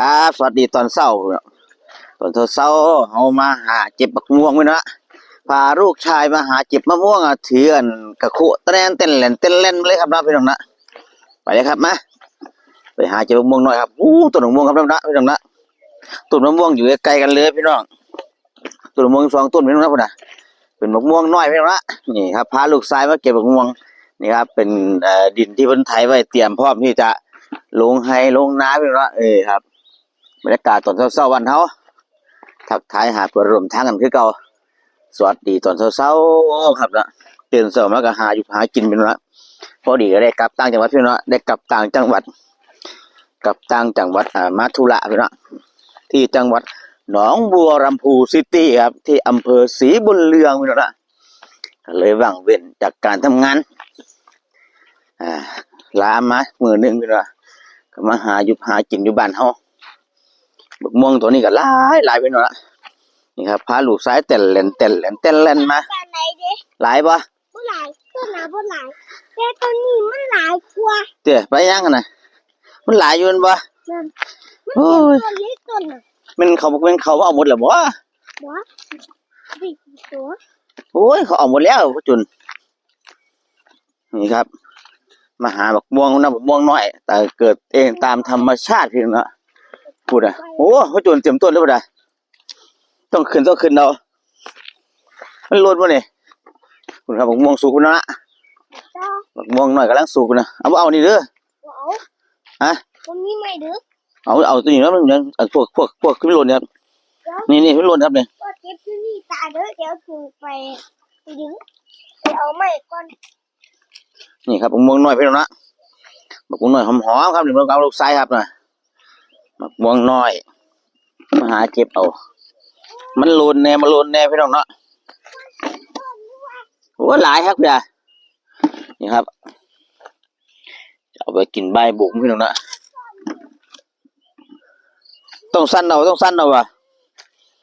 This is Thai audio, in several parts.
ครับสวัสดีตอนเช้าตอนเช้าเอามาหาเจ็บบักม่วงไว้นะพาลูกชายมาหาเจ็บมะม่วงอะถืออันกระคุเต้นเต้นเล่นเต้นเล่นมาเลยครับนะพี่น้องนะไปเลยครับมาไปหาเจ็บบักม่วงหน่อยครับอู้ต้นมะม่วงครับนะพี่น้องนะต้นมะม่วงอยู่ใกล้กันเลยพี่น้องต้นมะม่วงสองต้นพี่น้องนะพุ่นนะเป็นมะม่วงน้อยพี่น้องนะนี่ครับพาลูกชายมาเก็บบักม่วงนี่ครับเป็นดินที่เพิ่นไถไว้เตรียมพร้อมที่จะลงไฮลงนาพี่น้องนะเออครับ บรรยากาศตอนเช้าๆวันเฮาทักทายหาเพื่อนร่วมทางกันคือเก่าสวัสดีตอนเช้าๆครับนะตื่นเช้ามาก็หาอยู่หากินเป็นละพอดีก็ได้กลับต่างจังหวัดพี่น้องได้กลับต่างจังหวัด กลับต่างจังหวัดอ่ามาธุระพี่น้องที่จังหวัดหนองบัวลำพูซิตี้ครับ ที่อำเภอศรีบุญเรืองพี่น้องนะเลยว่างเว้นจากการทำงานอ่าลามามือหนึงพี่น้องก็มาหาอยู่หากินอยู่บ้านเฮา บักม่วงตัวนี้ก็หลายหลายไปหน่อยละนี่ครับพาลูกซ้ายเต้นเล่นเต้นเล่นเต้นเล่นมาแต่ไหนเด้หลายปะบ่หลายตัวหนาบ่หลายแต่ตัวนี้มันหลายกว่าเตี้ยไปยังกันนะมันหลายอยู่แม่นปะนั่นมันโอ้เป็นยตัวเล็กตัวน่ะมันเขาบอกมันเขาเอาหมดแล้วบ่บ่ดิตัวโอ้ยเขาเอาหมดแล้วพ่อจุนนี่ครับมาหาบักม่วงนะบักม่วงน้อย แต่เกิดเองตามธรรมชาติเพียงนะ พูดอะโอ้พ่อจุนเตรียมต้นแล้วบ่ได้ต้องขึ้นต้องขึ้นเอามันลดบ่นี่คุณครับบักม่วงสุกพุ่นนะจ้าบักม่วงน้อยกำลังสุกนะเอาบ่เอานี่เด้อบ่เอาฮะตัวนี้ไม่ดึกเอาเอาตัวนี้แล้วมันยังเอาพวกพวกพวกขึ้นไม่หล่นครับนี่นี่ไม่หล่นครับเนี่ยก็เก็บตัวนี้ตายเด้อเดี๋ยวถูกไปไปดึงไปเอาไม้ก่อนนี่ครับมะม่วงน้อยพี่น้องนะมะม่วงน้อยหอมๆครับนี่มะม่วงเอาลูกไส้ครับนะ มะม่วงน้อย มาหาเก็บเอา มันล่นแน่มันล่นแน่พี่น้องเนาะโอ้หลายครับเด้อนี่ครับเอาไปกินใบบุ๋มพี่น้องนะต้องสั้นเอาต้องสั้นเอาวะ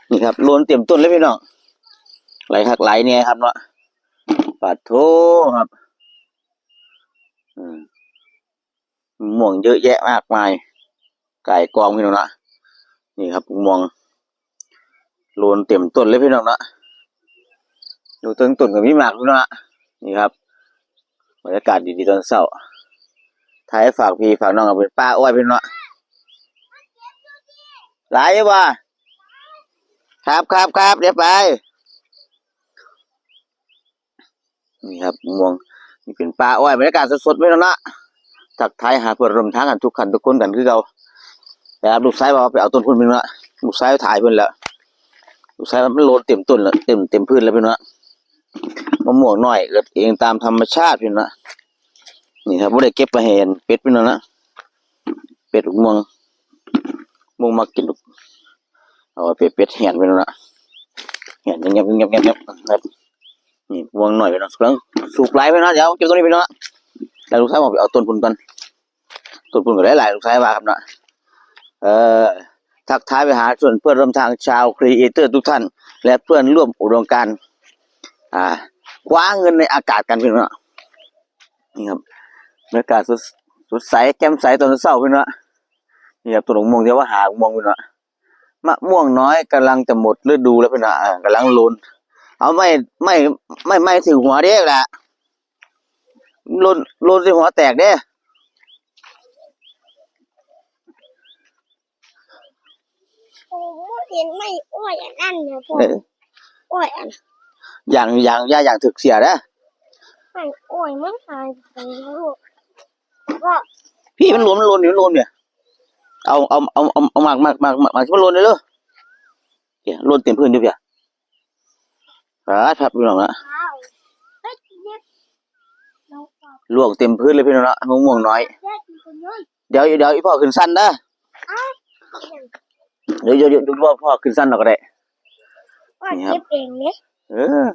นี่ครับโลนเตรียมต้นเลยพี่น้องไหลหักไหลเนี่ยครับเนาะปาดโทครับอืมม่วงเยอะแยะมากมาย ไก่กองพี่น้องนะนี่ครับม่วงโลนเต็มต้นเลยพี่น้องนะอยู่ต้นต้นกับพี่หมากพี่น้องนะนี่ครับบรรยากาศดีๆตอนเช้าถ่ายฝากพี่ฝากน้องเอาเป็นป้าอ้อยพี่น้องนะหลายอยู่บ่ครับครับครับเดี๋ยวไป นี่ครับมวงนี่เป็นป่าอ้อยบรรยากาศสดๆไม่ต้องนะทักทายหาเพื่อนรวมทางกันทุกขันทุกคนกันคือเรา แต่ครับลูกชายบอกว่าไปเอาต้นพุ่นไปเนาะลูกชายถ่ายเพิ่นแล้วลูกชายมันโลดเต็มต้นแล้วเต็มเต็มพื้นแล้วเพิ่นเนาะมะม่วงน้อยเกิดเองตามธรรมชาติเพิ่นเนาะนี่ครับบ่ได้เก็บไปให้เห็นเป็ดเพิ่นเนาะนะเป็ดม่วงม่วงมากินลูกเอาไปเป็ดเป็ดแหนเพิ่นเนาะแห่นเงียบเงียบเงียบๆครับนี่ม่วงหน่อยไปเนาะสุกแล้วสุกหลายไปเนาะเดี๋ยวเก็บตัวนี้ไปเนาะแล้วลูกชายบอกไปเอาต้นพุ่นก่อนต้นพุ่นก็หลายลูกชายว่าครับเนาะ ทักทายไปหาส่วนเพื่อนร่วมทางชาวครีเอเตอร์ทุกท่าน และเพื่อนร่วมอุดมการอ่าคว้าเงินในอากาศกันพี่เนาะนี่ครับบรรยากาศสดสดใสแจ่มใสตอนเช้าพี่เนาะนี่ครับต้นมะม่วงเดียวว่าหามะม่วงพี่เนาะมะม่วงน้อยกำลังจะหมดฤดูแล้วพี่นาะอ่ากำลังลนเอาไม่ไม่ไม่ไม่ถึงหัวเด้แหละลนลนสิหัวแตกเด้ โอ้โหเห็นไม่อ้อยอันนั้นเนี่ยพ่อเอออ้อยอันอย่างอย่างย่าอย่างถึกเสียเด้อไม่อ้อยมันหายไปแล้วลูกก็พี่มันหลวมมันหลนอยู่มันหลนเนี่ยเอาเอาเอาเอาเอามากมากมากมากมากที่มันหลนเลยเด้อเดี๋ยวหลนเต็มพื้นอยู่เพียครับครับพี่น้องนะข้าวเฮ้ยเด็กเราก็ลวกเต็มพื้นเลยพี่น้องนะมะม่วงน้อยเด็กคนน้อยเดี๋ยวเดี๋ยวอีพ่อขึ้นสั้นเด้อ เดี๋ยวเดี๋ยวเดี๋ยวดูว่าพ่อขึ้นสั้นเราก็ได้ว่าเจ็บเองเนี่ยเออ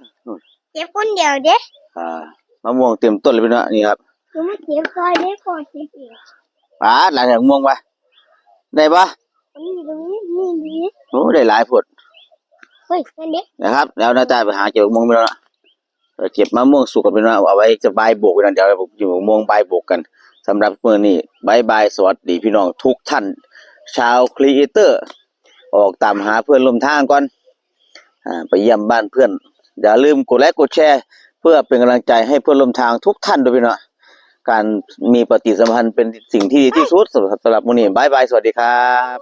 เจ็บคนเดียวเด้อ่ามะม่วงเต็มต้นเลยพี่น้องนี่ครับหนูไม่เจ็บซอยเด้พอเจ็บเองป้าดหลายอย่างม่วงปะได้ปะนี่ตรงนี้นี่นี่โอ้ได้หลายผลเฮ้ยนั่นเด็กนะครับ แล้วน้าตาไปหาเก็บมะม่วงไปแล้วนะเออเก็บมะม่วงสุกกันไปแล้วเอาไว้จะบายโบกกันนะเดี๋ยวเราอยู่มะม่วงบายโบกกันสำหรับเมื่อนี้บายบายสวัสดีพี่น้องทุกท่าน ชาวครีเอเตอร์ ออกตามหาเพื่อนร่วมทางก่อนอ่าไปเยี่ยมบ้านเพื่อน อย่าลืมกดไลค์กดแชร์ เพื่อเป็นกำลังใจให้เพื่อนร่วมทางทุกท่านด้วยพี่เนาะการมีปฏิสัมพันธ์เป็นสิ่งที่ดีที่สุดสำหรับสำหรับมื้อนี้บายบาย สวัสดีครับ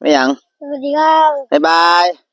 ไม่หยัง สวัสดีครับ บ๊ายบาย